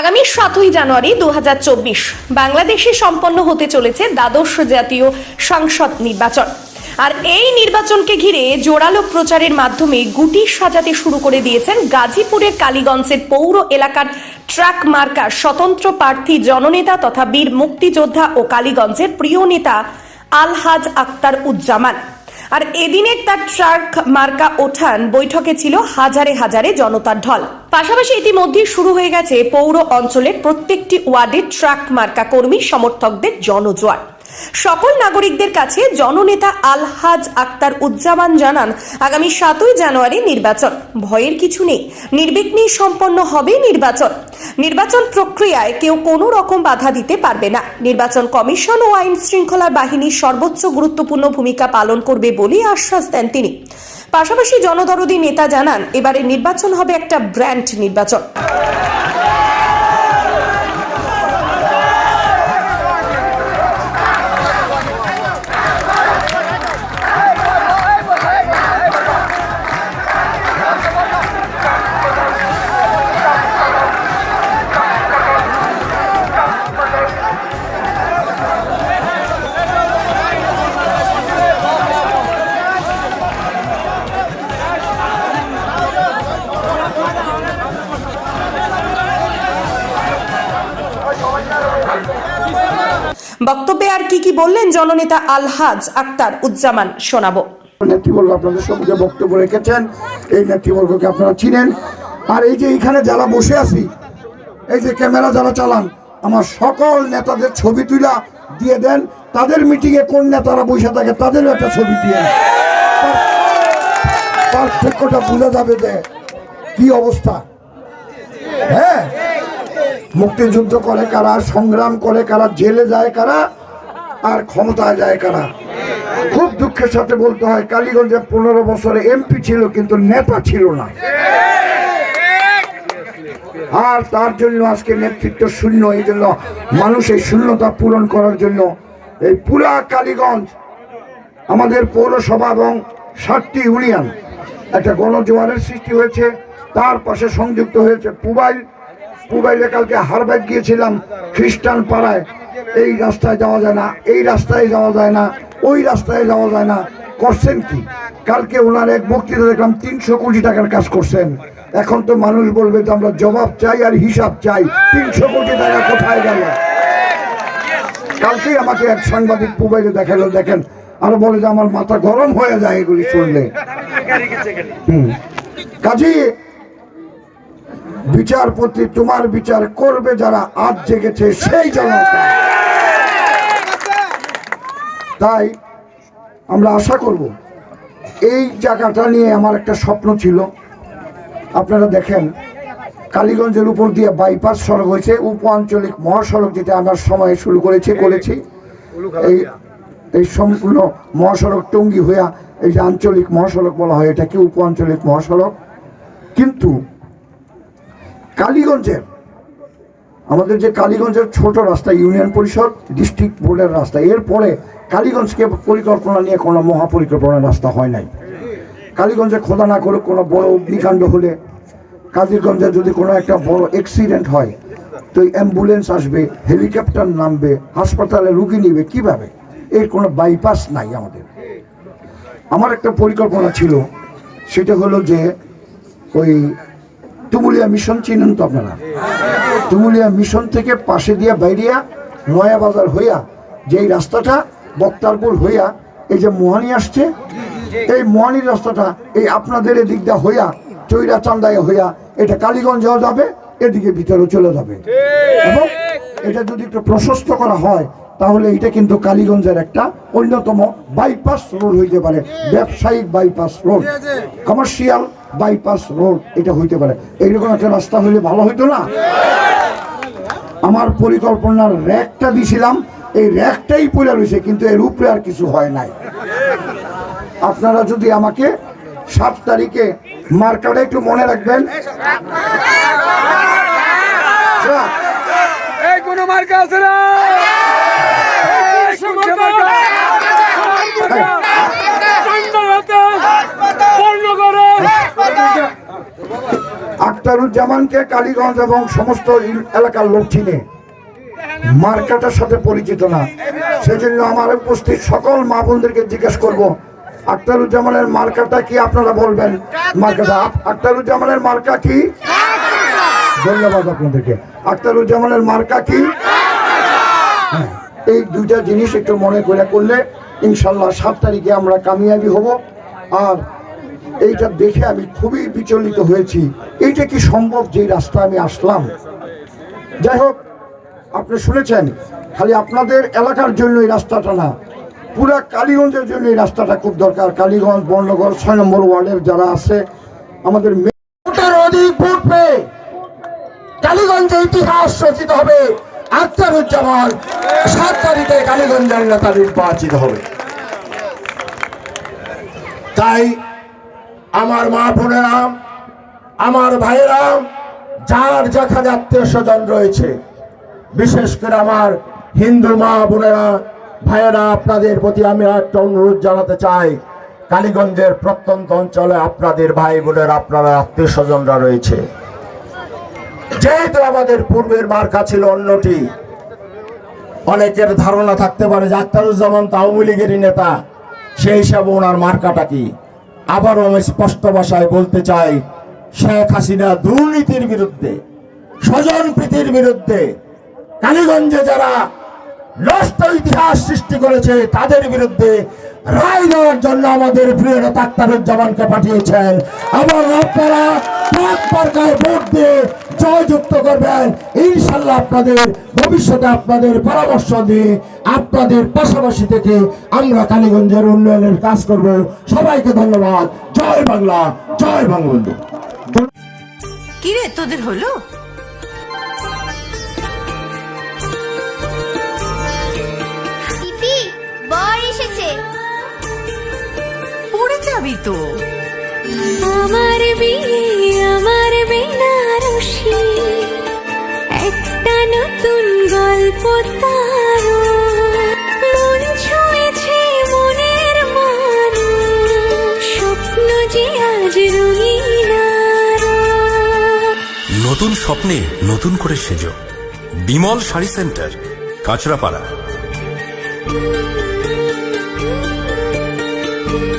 আগামী সাতই জানুয়ারি দুহাজার চব্বিশ বাংলাদেশে সম্পন্ন হতে চলেছে দ্বাদশ জাতীয় সংসদ নির্বাচন। আর এই নির্বাচনকে ঘিরে জোরালো প্রচারের মাধ্যমে গুটি সাজাতে শুরু করে দিয়েছেন গাজীপুরের কালীগঞ্জের পৌর এলাকার ট্রাক মার্কার স্বতন্ত্র প্রার্থী জননেতা তথা বীর মুক্তিযোদ্ধা ও কালীগঞ্জের প্রিয় নেতা আলহাজ আক্তার উজ্জামান। আর এদিনের তার ট্রাক মার্কা ওঠান বৈঠকে ছিল হাজারে হাজারে জনতার ঢল। পাশাপাশি ইতিমধ্যেই শুরু হয়ে গেছে পৌর অঞ্চলের প্রত্যেকটি ওয়ার্ডের ট্রাক মার্কা কর্মী, সমর্থকদের জনজোয়ার। সকল নাগরিকদের কাছে জননেতা আলহাজ আক্তার উজ্জামান জানান, আগামী সাতই জানুয়ারি নির্বাচন। ভয়ের কিছু নেই। নির্বিঘ্নে সম্পন্ন হবে নির্বাচন। নির্বাচন প্রক্রিয়ায় কেউ কোনো রকম বাধা দিতে পারবে না। নির্বাচন কমিশন ও আইন শৃঙ্খলা বাহিনী সর্বোচ্চ গুরুত্বপূর্ণ ভূমিকা পালন করবে বলে আশ্বাস দেন তিনি। পাশাপাশি জনদরদি নেতা জানান এবারে নির্বাচন হবে একটা ব্র্যান্ড নির্বাচন। বক্তব্যে আর কি কি বললেন জননেতা আলহাজ আক্তার উজ্জামান শোনাবো। নেতৃবর্গ আপনাদের সঙ্গে বক্তব্য রেখেছেন, এই নেতৃবর্গকে আপনারা চিনেন। আর এই যে এখানে যারা বসে আছি, এই যে ক্যামেরা যারা চালান, আমার সকল নেতাদের ছবি তুলা দিয়ে দেন। তাদের মিটিংয়ে কোন নেতারা বসে থাকে, তাদেরও একটা ছবি দিয়ে পার্থক্যটা বোঝা যাবে যে কি অবস্থা। হ্যাঁ? মুক্তিযুদ্ধ করে কারা, সংগ্রাম করে কারা, জেলে যায় কারা আর ক্ষমতায় যায় কারা? খুব দুঃখের সাথে বলতে হয়, কালীগঞ্জে পনেরো বছরে এমপি ছিল কিন্তু নেতা ছিল না। আর তার জন্য আজকে নেতৃত্ব শূন্য, এই জন্য মানুষ এই শূন্যতা পূরণ করার জন্য এই পুরা কালীগঞ্জ, আমাদের পৌরসভা এবং সাতটি ইউনিয়ন, একটা গণজোয়ারের সৃষ্টি হয়েছে, তার পাশে সংযুক্ত হয়েছে পুবাইল পুবাইলে কালকে হারবাদ গিয়েছিলাম, খ্রিস্টান পাড়ায়। এই রাস্তায় যাওয়া যায় না, এই রাস্তায় যাওয়া যায় না, ওই রাস্তায় যাওয়া যায় না। করছেন কি? কালকে ওনার এক বক্তৃতা দেখলাম, তিনশো কোটি টাকার কাজ করছেন। এখন তো মানুষ বলবে যে আমরা জবাব চাই আর হিসাব চাই। তিনশো কোটি টাকা কোথায় গেল? কালকেই আমাকে এক সাংবাদিক মোবাইলে দেখাল, দেখেন, আর বলে যে আমার মাথা গরম হয়ে যায় এগুলি শুনলে। কাজী বিচারপতি তোমার বিচার করবে যারা আজ জেগেছে সেই জনতা। তাই আমরা আশা করব, এই জায়গাটা নিয়ে আমার একটা স্বপ্ন ছিল। আপনারা দেখেন, কালীগঞ্জের উপর দিয়ে বাইপাস সড়ক হয়েছে উপ আঞ্চলিক মহাসড়ক যেটা আমার সময়ে শুরু করেছে, করেছি। এই এই সম্পূর্ণ মহাসড়ক টঙ্গি হইয়া এই যে আঞ্চলিক মহাসড়ক বলা হয়, এটাকে উপ আঞ্চলিক মহাসড়ক। কিন্তু কালীগঞ্জের আমাদের যে কালীগঞ্জের ছোট রাস্তা, ইউনিয়ন পরিষদ, ডিস্ট্রিক্ট বোর্ডের রাস্তা, এরপরে কালীগঞ্জকে পরিকল্পনা নিয়ে কোনো মহাপরিকল্পনার রাস্তা হয় নাই। কালীগঞ্জে খোদা না করে কোনো বড় অগ্নিকাণ্ড হলে, কালীগঞ্জে যদি কোনো একটা বড় অ্যাক্সিডেন্ট হয়, তো অ্যাম্বুলেন্স আসবে হেলিকপ্টার নামবে, হাসপাতালে রুগী নিবে, কীভাবে? এর কোনো বাইপাস নাই আমাদের। আমার একটা পরিকল্পনা ছিল, সেটা হলো যে ওই তুমুলিয়া মিশন চিনেন তো আপনারা। তুমুলিয়া মিশন থেকে পাশে দিয়া বাইরিয়া নয়া বাজার হইয়া যেই রাস্তাটা বক্তারপুর হইয়া এই যে মোহানি আসছে, এই মোহানির রাস্তাটা এই আপনাদের এদিক দিয়ে হইয়া চৈরা চান্দায় হইয়া এটা কালীগঞ্জ কালীগঞ্জেও যাবে, এদিকে ভিতরেও চলে যাবে। এবং এটা যদি একটু প্রশস্ত করা হয়, তাহলে এটা কিন্তু কালীগঞ্জের একটা অন্যতম বাইপাস রোড হইতে পারে, ব্যবসায়িক bypass road commercial bypass road এটা হইতে পারে। এইরকম একটা রাস্তা হইলে ভালো হইতো না? আমার পরিকল্পনার র্যাকটা দিছিলাম এই র্যাকটাই পড়ে রয়েছে কিন্তু এর উপরে আর কিছু হয় নাই। আপনারা যদি আমাকে সাত তারিখে মার্কাটা একটু মনে রাখবেন। মার্কা আছে না? আক্তারুজ্জামানকে কালীগঞ্জ এবং সমস্ত এলাকার লোক চিনে। মার্কাটার সাথে পরিচিত না। সেজন্য আমার উপস্থিত সকল মা বোনদেরকে জিজ্ঞেস করব আখতারুজ্জামানের মার্কাটা কি আপনারা বলবেন? মার্কাটা আখতারুজ্জামানের মার্কা কি? ধন্যবাদ আপনাদেরকে। আখতারুজ্জামানের মার্কা কি? হ্যাঁ, এই দুইটা জিনিস একটু মনে করে করলে ইনশাল্লাহ সাত তারিখে আমরা কামিয়াবি হব। আর এইটা দেখে আমি খুবই বিচলিত হয়েছি। এইটা কি সম্ভব যে রাস্তা আমি আসলাম? যাই হোক, আপনি শুনেছেন, খালি আপনাদের এলাকার জন্য এই রাস্তাটা না, পুরা কালীগঞ্জের জন্য এই রাস্তাটা খুব দরকার। কালীগঞ্জ বর্ণগর ছয় নম্বর ওয়ার্ডের যারা আছে, আমাদের অধিক ইতিহাস রচিত হবে। আখতারুজ্জামান সাত তারিখে কালীগঞ্জের নেতা নির্বাচিত হবে। তাই আমার মা বোনেরা, আমার ভাইয়েরা, যার যেখানে আত্মীয় স্বজন রয়েছে, বিশেষ করে আমার হিন্দু মা বোনেরা, ভাইয়েরা, আপনাদের প্রতি আমি একটা অনুরোধ জানাতে চাই, কালীগঞ্জের প্রত্যন্ত অঞ্চলে আপনাদের ভাই বোনেরা, আপনারা আত্মীয় স্বজনরা রয়েছে। যেহেতু আমাদের পূর্বের মার্কা ছিল অন্যটি, অনেকের ধারণা থাকতে পারে যে আখতারুজ্জামান তো আওয়ামী লীগেরই নেতা, সেই হিসাবে ওনার মার্কাটা কি? আবারও আমি স্পষ্ট ভাষায় বলতে চাই, শেখ হাসিনা দুর্নীতির বিরুদ্ধে, স্বজন প্রীতির বিরুদ্ধে, কালীগঞ্জে যারা নষ্ট ইতিহাস সৃষ্টি করেছে, তাদের বিরুদ্ধে রায় দেওয়ার জন্য আমাদের প্রিয় নেতা আখতারুজ্জামানকে পাঠিয়েছেন। এবং আপনারা মার্কায় ভোট দিয়ে জয়যুক্ত করবেন। ইনশাল্লাহ আপনাদের ভবিষ্যতে আপনাদের পরামর্শ দিয়ে আপনাদের পাশাপাশি থেকে আমরা কালীগঞ্জের উন্নয়নের কাজ করব। সবাইকে ধন্যবাদ। জয় বাংলা, জয় বঙ্গবন্ধু। কিরে, তোদের হলো? পড়ে যাবি তো আমার বিয়ে আমার বেনারসি। একটা নতুন গল্প তার। মন ছুঁয়েছে মনের মানুষ। স্বপ্ন যে আজ। নতুন স্বপ্নে নতুন করে সেজো। বিমল শাড়ি সেন্টার কাঁচরাপাড়া।